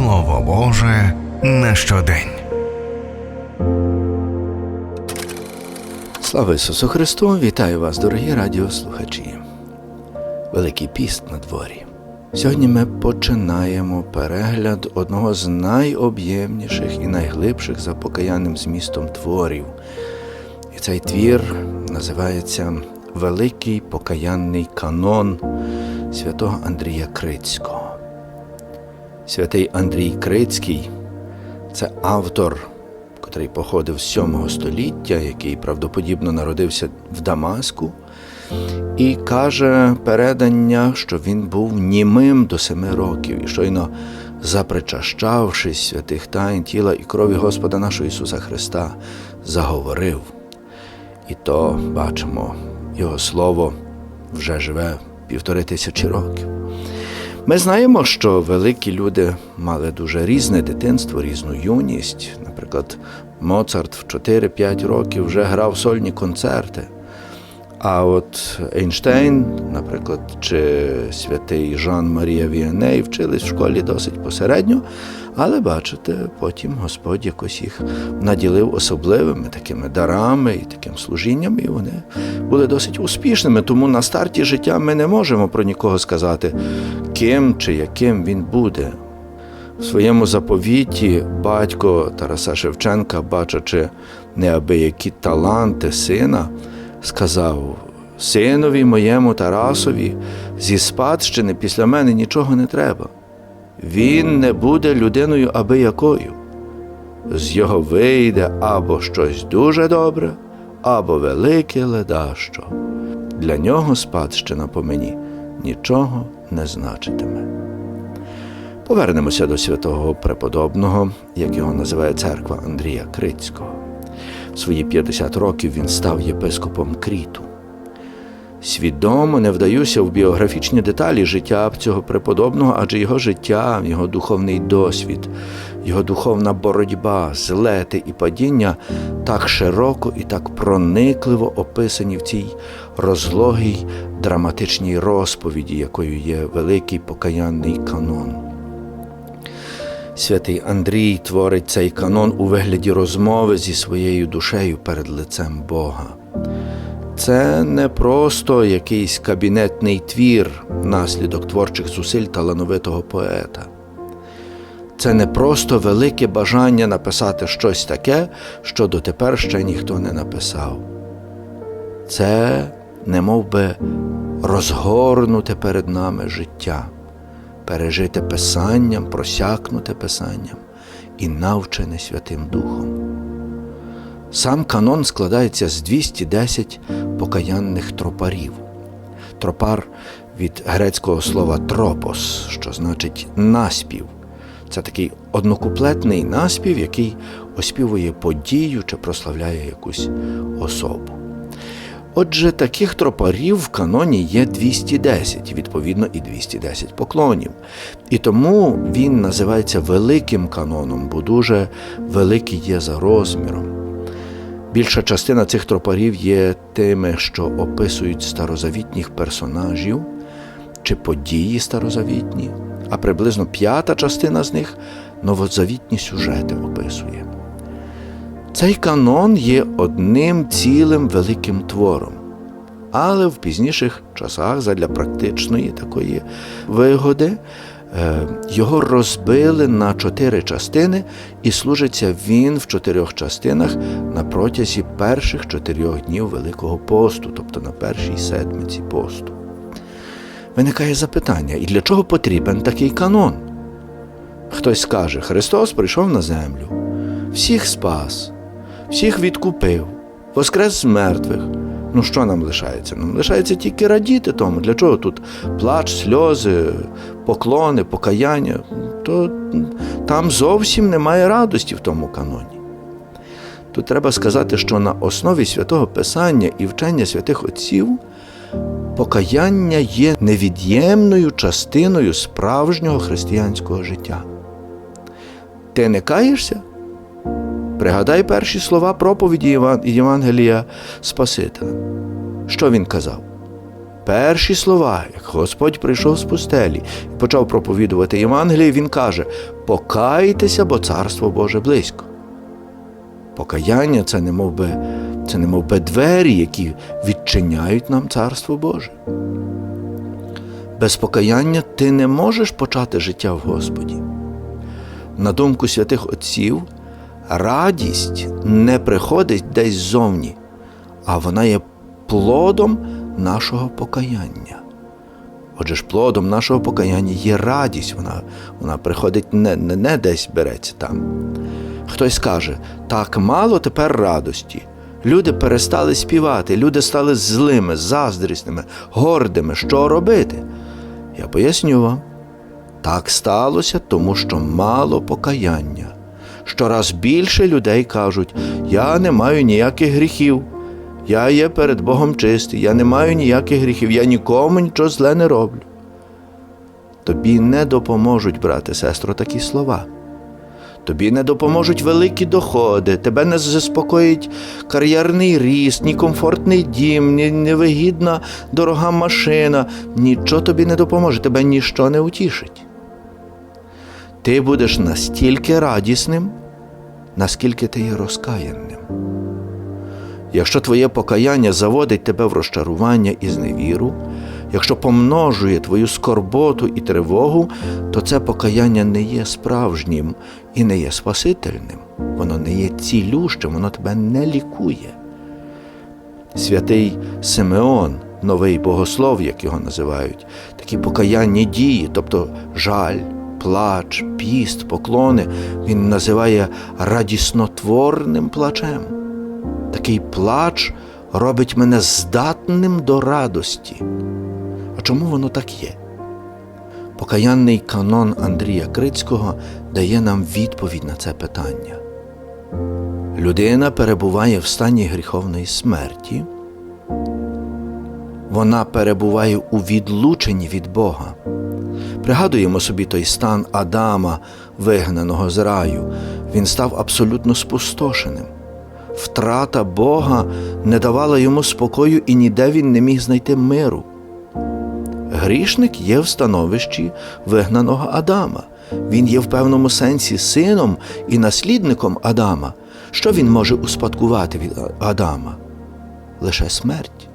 Слово Боже на щодень. Слава Ісусу Христу! Вітаю вас, дорогі радіослухачі. Великий піст на дворі. Сьогодні ми починаємо перегляд одного з найоб'ємніших і найглибших за покаянним змістом творів. І цей твір називається Великий покаянний канон святого Андрія Крицького. Святий Андрій Крицький це автор, котрий походив з 7 століття, який правдоподібно народився в Дамаску, і каже передання, що він був німим до семи років і щойно запричащавшись святих тайн тіла і крові Господа нашого Ісуса Христа, заговорив. І то бачимо, його слово вже живе півтори тисячі років. Ми знаємо, що великі люди мали дуже різне дитинство, різну юність. Наприклад, Моцарт в 4-5 років вже грав сольні концерти. А от Ейнштейн, наприклад, чи святий Жан Марія Віаней вчились в школі досить посередньо, але бачите, потім Господь якось їх наділив особливими такими дарами і таким служінням, і вони були досить успішними. Тому на старті життя ми не можемо про нікого сказати, ким чи яким він буде. В своєму заповіті батько Тараса Шевченка, бачачи неабиякі таланти сина, сказав: Синові моєму Тарасові, зі спадщини після мене нічого не треба. Він не буде людиною аби якою. З його вийде або щось дуже добре, або велике ледащо. Для нього спадщина по мені нічого не значитиме. Повернемося до святого преподобного, як його називає церква Андрія Крицького. Свої 50 років він став єпископом Кріту. Свідомо не вдаюся в біографічні деталі життя цього преподобного, адже його життя, його духовний досвід, його духовна боротьба, злети і падіння так широко і так проникливо описані в цій розлогій драматичній розповіді, якою є великий покаянний канон. Святий Андрій творить цей канон у вигляді розмови зі своєю душею перед лицем Бога. Це не просто якийсь кабінетний твір, наслідок творчих зусиль талановитого поета. Це не просто велике бажання написати щось таке, що дотепер ще ніхто не написав. Це не би розгорнуте перед нами життя, пережите Писанням, просякнуте Писанням і навчене Святим Духом. Сам канон складається з 210 покаянних тропарів. Тропар від грецького слова тропос, що значить наспів. Це такий однокуплетний наспів, який оспівує подію чи прославляє якусь особу. Отже, таких тропарів в каноні є 210, відповідно, і 210 поклонів. І тому він називається великим каноном, бо дуже великий є за розміром. Більша частина цих тропарів є тими, що описують старозавітніх персонажів чи події старозавітні, а приблизно п'ята частина з них новозавітні сюжети описує. Цей канон є одним цілим великим твором, але в пізніших часах задля практичної такої вигоди е, його розбили на чотири частини, і служиться він в чотирьох частинах на протязі перших чотирьох днів Великого посту, тобто на першій седмиці посту. Виникає запитання, і для чого потрібен такий канон? Хтось скаже, Христос прийшов на землю, всіх спас, всіх відкупив, воскрес з мертвих. Ну, що нам лишається? Нам лишається тільки радіти тому. Для чого тут плач, сльози, поклони, покаяння? То там зовсім немає радості в тому каноні. Тут треба сказати, що на основі святого Писання і вчення святих Отців покаяння є невід'ємною частиною справжнього християнського життя. Ти не каєшся? Пригадай перші слова проповіді Євангелія Спасителя. Що він казав? перші слова, як Господь прийшов з пустелі і почав проповідувати Євангеліє, він каже: покайтеся, бо царство Боже близько. Покаяння це не мов би, це не мов би двері, які відчиняють нам царство Боже. Без покаяння ти не можеш почати життя в Господі. На думку святих отців, радість не приходить десь ззовні, а вона є плодом нашого покаяння. Отже ж, плодом нашого покаяння є радість, вона, вона приходить не, не, не десь береться там. Хтось каже, так мало тепер радості. Люди перестали співати, люди стали злими, заздрісними, гордими. Що робити? Я поясню вам. Так сталося, тому що мало покаяння. Щораз більше людей кажуть, я не маю ніяких гріхів, я є перед Богом чистий, я не маю ніяких гріхів, я нікому нічого зле не роблю. Тобі не допоможуть, брате, сестро, такі слова. Тобі не допоможуть великі доходи, тебе не заспокоїть кар'єрний ріст, ні комфортний дім, ні невигідна дорога машина. Нічого тобі не допоможе, тебе ніщо не утішить. Ти будеш настільки радісним, наскільки ти є розкаянним. Якщо твоє покаяння заводить тебе в розчарування і зневіру, якщо помножує твою скорботу і тривогу, то це покаяння не є справжнім і не є спасительним. Воно не є цілющим, воно тебе не лікує. Святий Симеон, новий богослов, як його називають, такі покаянні дії, тобто жаль, плач, піст, поклони, він називає радіснотворним плачем. Такий плач робить мене здатним до радості. А чому воно так є? Покаянний канон Андрія Крицького дає нам відповідь на це питання. Людина перебуває в стані гріховної смерті, вона перебуває у відлученні від Бога. Пригадуємо собі той стан Адама, вигнаного з раю, він став абсолютно спустошеним. Втрата Бога не давала йому спокою і ніде він не міг знайти миру. Грішник є в становищі вигнаного Адама. Він є в певному сенсі сином і наслідником Адама. Що він може успадкувати від Адама? Лише смерть.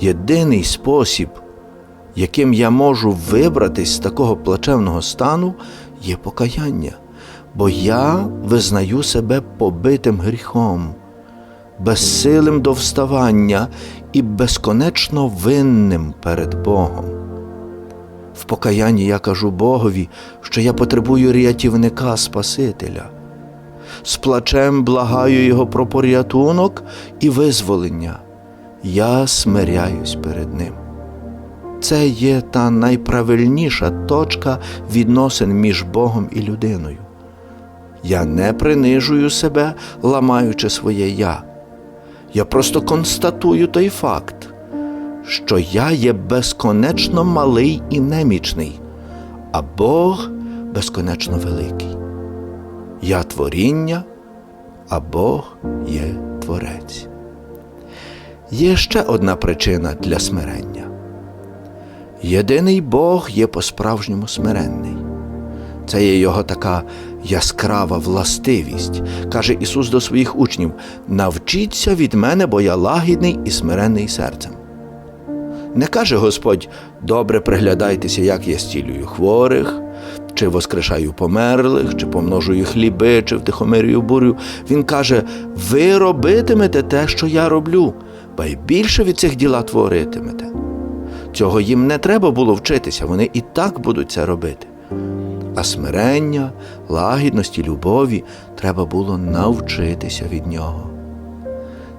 Єдиний спосіб, яким я можу вибратись з такого плачевного стану, є покаяння, бо я визнаю себе побитим гріхом, безсилим до вставання і безконечно винним перед Богом. В покаянні я кажу Богові, що я потребую рятівника Спасителя. З плачем благаю Його про порятунок і визволення. Я смиряюсь перед Ним. Це є та найправильніша точка відносин між Богом і людиною. Я не принижую себе, ламаючи своє я. Я просто констатую той факт, що я є безконечно малий і немічний, а Бог безконечно великий. Я творіння, а Бог є творець. Є ще одна причина для смирення. Єдиний Бог є по-справжньому смиренний. Це є його така яскрава властивість, каже Ісус до своїх учнів: навчіться від мене, бо я лагідний і смиренний серцем. Не каже Господь, добре приглядайтеся, як я стілюю хворих, чи воскрешаю померлих, чи помножую хліби, чи втихомирюю бурю. Він каже: ви робитимете те, що я роблю, ба й більше від цих діла творитимете. Цього їм не треба було вчитися, вони і так будуть це робити. А смирення, лагідності, любові треба було навчитися від нього.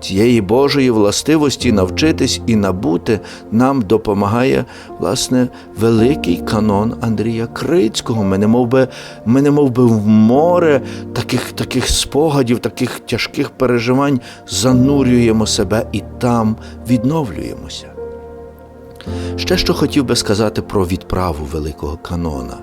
Цієї Божої властивості навчитись і набути нам допомагає, власне, великий канон Андрія Крицького. Ми не мов би, ми не мов би в море таких, таких спогадів, таких тяжких переживань занурюємо себе і там відновлюємося. Ще що хотів би сказати про відправу великого канона.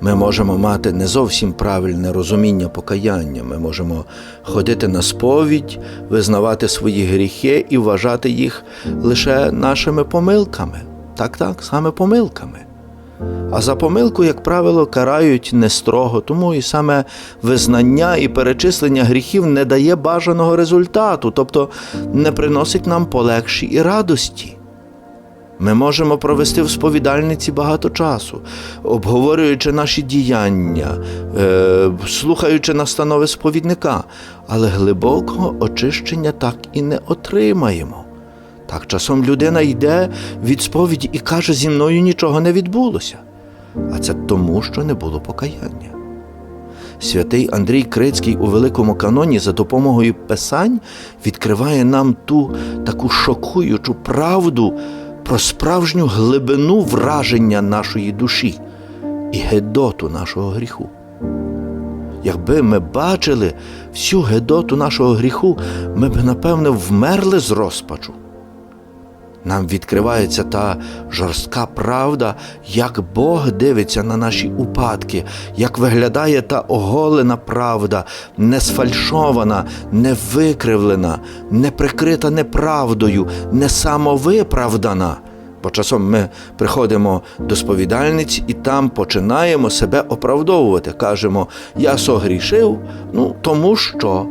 Ми можемо мати не зовсім правильне розуміння покаяння. Ми можемо ходити на сповідь, визнавати свої гріхи і вважати їх лише нашими помилками. Так, так, саме помилками. А за помилку, як правило, карають не строго, тому і саме визнання і перечислення гріхів не дає бажаного результату, тобто не приносить нам полегші і радості. Ми можемо провести в сповідальниці багато часу, обговорюючи наші діяння, е, слухаючи настанови сповідника, але глибокого очищення так і не отримаємо. Так часом людина йде від сповіді і каже, зі мною нічого не відбулося. А це тому, що не було покаяння. Святий Андрій Крицький у Великому каноні за допомогою Писань відкриває нам ту таку шокуючу правду про справжню глибину враження нашої душі і гедоту нашого гріху. Якби ми бачили всю гедоту нашого гріху, ми б, напевне, вмерли з розпачу. Нам відкривається та жорстка правда, як Бог дивиться на наші упадки, як виглядає та оголена правда, не сфальшована, не викривлена, не прикрита неправдою, не самовиправдана. Бо часом ми приходимо до сповідальниць і там починаємо себе оправдовувати. Кажемо, я согрішив, ну тому що,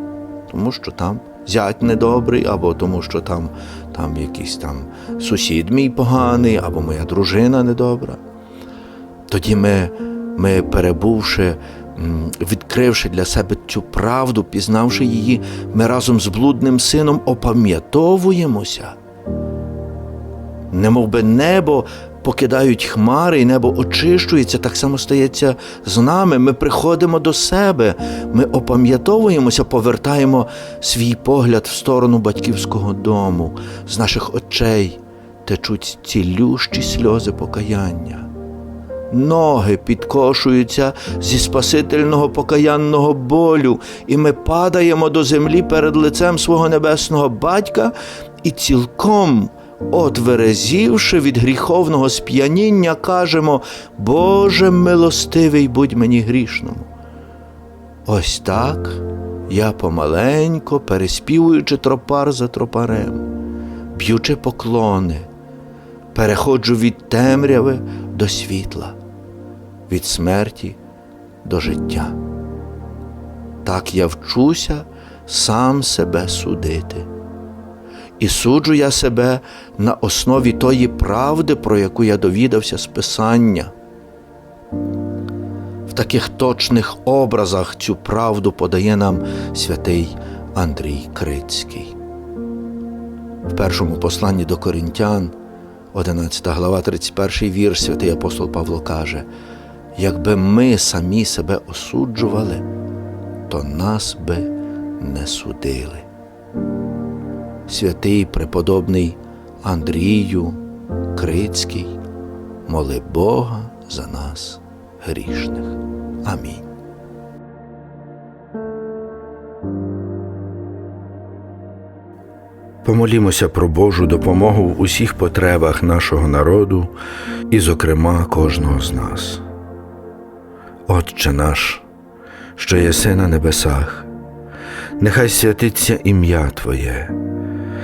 тому що там зять недобрий, або тому, що там, там якийсь там сусід мій поганий, або моя дружина недобра. Тоді ми, ми перебувши, відкривши для себе цю правду, пізнавши її, ми разом з блудним сином опам'ятовуємося. Немов би небо покидають хмари, і небо очищується, так само стається з нами. Ми приходимо до себе, ми опам'ятовуємося, повертаємо свій погляд в сторону батьківського дому. З наших очей течуть цілющі сльози покаяння. Ноги підкошуються зі спасительного покаянного болю, і ми падаємо до землі перед лицем свого небесного батька і цілком, отверезівши від гріховного сп'яніння, кажемо: Боже милостивий, будь мені грішному. Ось так я помаленько, переспівуючи тропар за тропарем, б'ючи поклони, переходжу від темряви до світла, від смерті до життя. Так я вчуся сам себе судити. І суджу я себе на основі тої правди, про яку я довідався з Писання. В таких точних образах цю правду подає нам святий Андрій Крицький. В першому посланні до Коринтян, 11 глава, 31 вірш, святий апостол Павло каже: якби ми самі себе осуджували, то нас би не судили. Святий преподобний Андрію Крицький, моли Бога за нас грішних. Амінь. Помолімося про Божу допомогу в усіх потребах нашого народу і, зокрема, кожного з нас. Отче наш, що єси на небесах, нехай святиться ім'я Твоє,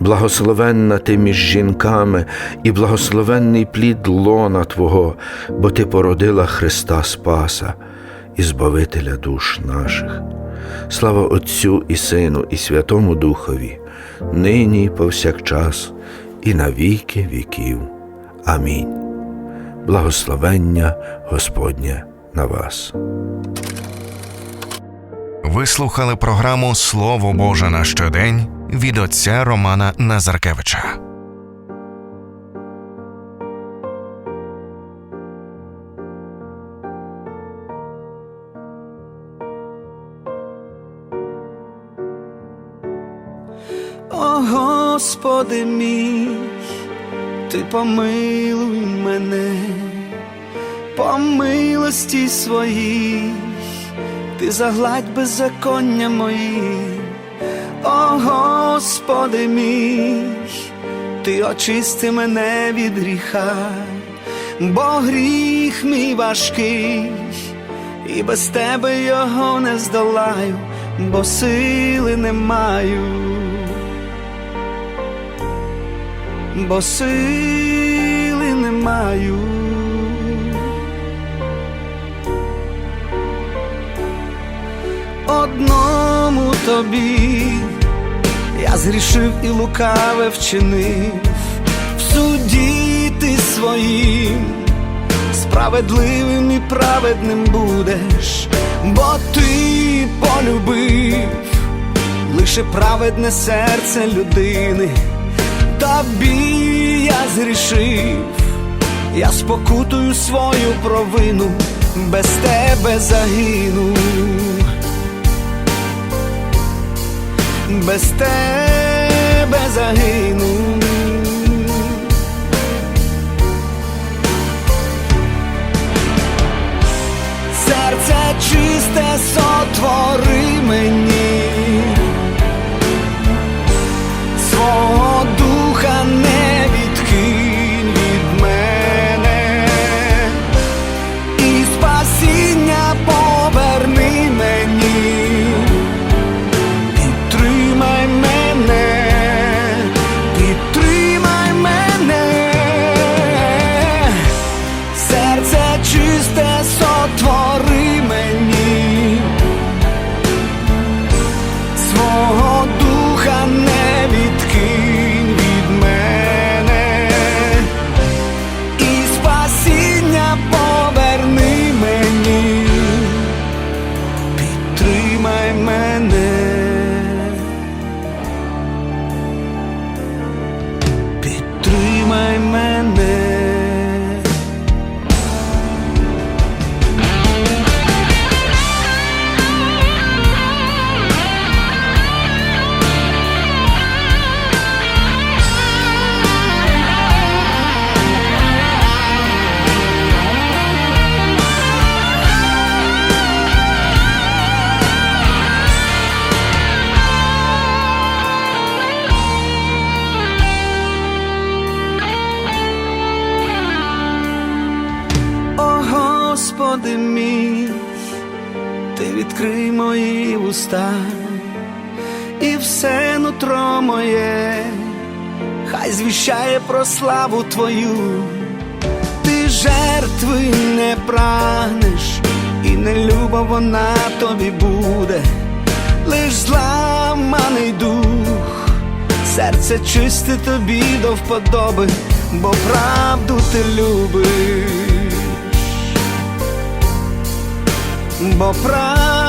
Благословенна ти між жінками і благословенний плід лона Твого, бо Ти породила Христа Спаса і Збавителя душ наших. Слава Отцю і Сину, і Святому Духові, нині і повсякчас, і на віки віків. Амінь. Благословення Господнє на вас. Ви слухали програму Слово Боже на щодень від отця Романа Назаркевича. О Господи мій, ти помилуй мене по милості своїй ти загладь беззаконня мої, о Господи мій, ти очисти мене від гріха, бо гріх мій важкий, і без тебе його не здолаю, бо сили не маю. бо сили не маю. Одному тобі. Я згрішив і лукаве вчинив, в суді ти своїм, справедливим і праведним будеш, бо ти полюбив лише праведне серце людини. Тобі я зрішив, я спокутую свою провину, без тебе загину, без тебе загину. Серце чисте сотвори мені Господи мій, ти відкрий мої уста, і все нутро моє, хай звіщає про славу Твою, ти жертви не прагнеш, і не люба вона тобі буде, лиш зламаний дух, серце чисте тобі до вподоби, бо правду ти любиш бо правду ти любиш.